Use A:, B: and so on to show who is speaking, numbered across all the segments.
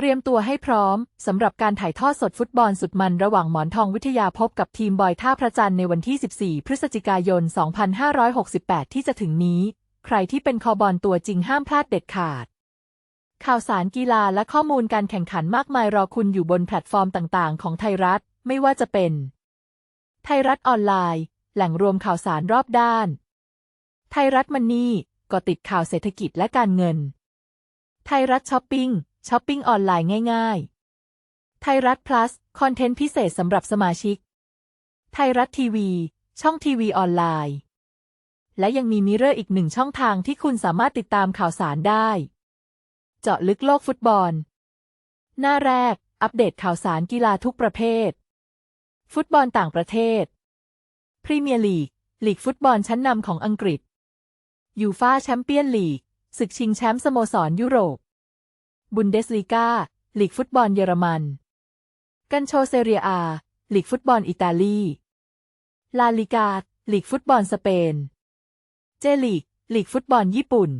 A: เตรียมตัวให้พร้อม สำหรับการถ่ายทอดสดฟุตบอลสุดมันระหว่างหมอนทองวิทยาพบกับทีมบอยท่าพระจันทร์ในวันที่ 14 พฤศจิกายน 2568 ที่จะถึงนี้ ใครที่เป็นคอบอลตัวจริงห้ามพลาดเด็ดขาด ข่าวสารกีฬาและข้อมูลการแข่งขันมากมายรอคุณอยู่บนแพลตฟอร์มต่าง ๆ ของไทยรัฐ ไม่ว่าจะเป็น ไทยรัฐออนไลน์ แหล่งรวมข่าวสารรอบด้าน ไทยรัฐมันนี่ก็ติดข่าวเศรษฐกิจและการเงิน ไทยรัฐช้อปปิ้ง ช้อปปิ้งออนไลน์ง่าย ๆ ไทยรัฐ plus คอนเทนต์พิเศษสำหรับสมาชิก ไทยรัฐทีวี ช่องทีวีออนไลน์ และยังมีมิเรอร์อีกหนึ่งช่องทางที่คุณสามารถติดตามข่าวสารได้ เจาะลึกโลกฟุตบอล หน้าแรก อัปเดตข่าวสารกีฬาทุกประเภท ฟุตบอลต่างประเทศ พรีเมียร์ลีก ลีกฟุตบอลชั้นนำของอังกฤษยูฟาแชมเปี้ยนลีกศึกชิงแชมป์สโมสรยุโรป บุนเดสลีกาลีกฟุตบอลเยอรมัน กันโชเซเรียอาลีกฟุตบอลอิตาลี ลาลิกาลีกฟุตบอลสเปน เจลีกลีกฟุตบอลญี่ปุ่น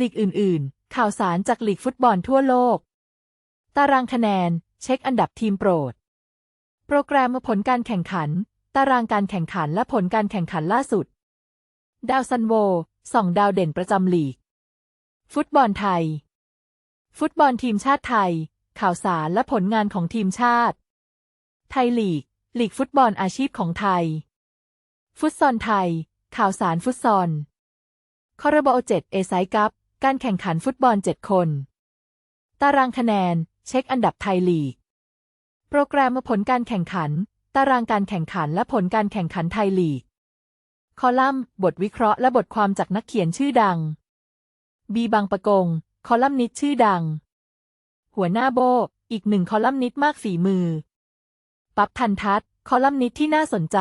A: ลีกอื่น ๆ ข่าวสารจากลีกฟุตบอลทั่วโลก ตารางคะแนน เช็คอันดับทีมโปรด โปรแกรมผลการแข่งขัน ตารางการแข่งขันและผลการแข่งขันล่าสุด ดาวซันโวสองดาวเด่นประจำลีก ฟุตบอลไทย ฟุตบอลทีมชาติไทย ข่าวสารและผลงานของทีมชาติ ไทยลีก ลีกฟุตบอลอาชีพของไทย ฟุตซอลไทย ข่าวสารฟุตซอล คอร์บอเจ็ดเอไซกัปการแข่งขันฟุตบอลเจ็ดคน ตารางคะแนน เช็คอันดับไทยลีก โปรแกรมผลการแข่งขัน ตารางการแข่งขันและผลการแข่งขันไทยลีก คอลัมน์ บทวิเคราะห์และบทความจากนักเขียนชื่อดัง บีบางประกง คอลัมนิสต์ชื่อดัง หัวหน้าโบ อีกหนึ่งคอลัมนิสต์มากฝีมือ ปั๊บทันทัศน์คอลัมนิสต์ที่น่าสนใจ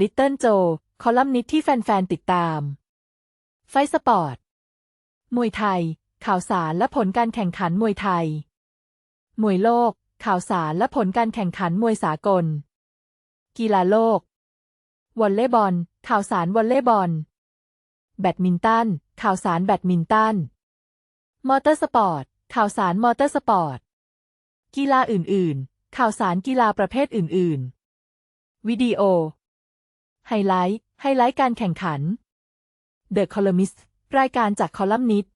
A: ลิตเติ้ลโจ คอลัมนิสต์ที่แฟนๆติดตาม ไฟสปอร์ต มวยไทย ข่าวสารและผลการแข่งขันมวยไทย มวยโลก ข่าวสารและผลการแข่งขันมวยสากล กีฬาโลก วอลเลย์บอล ข่าวสารวอลเลย์บอล แบดมินตัน ข่าวสารแบดมินตัน มอเตอร์สปอร์ต ข่าวสารมอเตอร์สปอร์ต กีฬาอื่น ๆ ข่าวสารกีฬาประเภทอื่น ๆ วิดีโอ ไฮไลท์ ไฮไลท์การแข่งขัน The Columnist รายการจากคอลัมนิสต์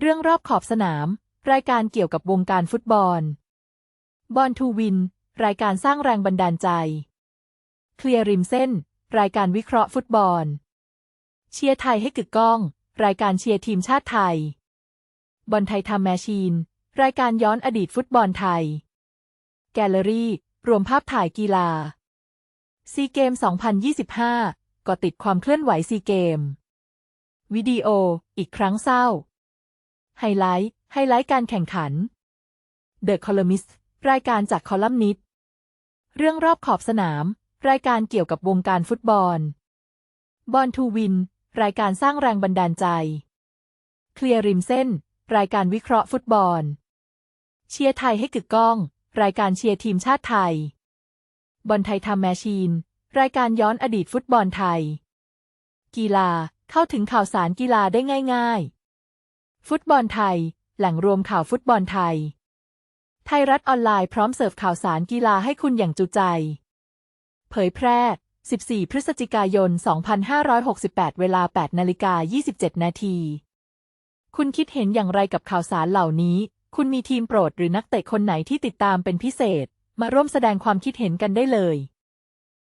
A: เรื่องรอบขอบสนาม รายการเกี่ยวกับวงการฟุตบอล บอลทูวิน รายการสร้างแรงบันดาลใจ เคลียร์ริมเส้น รายการวิเคราะห์ฟุตบอล เชียร์ไทยให้กึกก้อง รายการเชียร์ทีมชาติไทย บอลไทยทำแมชชีน รายการย้อนอดีตฟุตบอลไทย แกลเลอรี่ รวมภาพถ่ายกีฬาซีเกม 2025 ก็ติดความเคลื่อนไหวซีเกม วิดีโอ อีกครั้งเศร้า ไฮไลท์ ไฮไลท์การแข่งขัน The Columnist รายการจากคอลัมนิสต์เรื่องรอบขอบสนาม รายการเกี่ยวกับวงการฟุตบอล บอลทูวิน รายการสร้างแรงบันดาลใจ เคลียร์ริมเส้น รายการวิเคราะห์ฟุตบอล เชียร์ไทยให้กึกก้อง รายการเชียร์ทีมชาติไทย บอลไทยทำแมชชีน รายการย้อนอดีตฟุตบอลไทย กีฬาเข้าถึงข่าวสารกีฬาได้ง่าย ๆ ฟุตบอลไทย แหล่งรวมข่าวฟุตบอลไทย ไทยรัฐออนไลน์พร้อมเสิร์ฟข่าวสารกีฬาให้คุณอย่างจุใจ เผยแพร่ 14 พฤศจิกายน 2568 เวลา 8 นาฬิกา 27 นาที คุณคิดเห็นอย่างไรกับข่าวสารเหล่านี้ คุณมีทีมโปรดหรือนักเตะคนไหนที่ติดตามเป็นพิเศษ มาร่วมแสดงความคิดเห็นกันได้เลย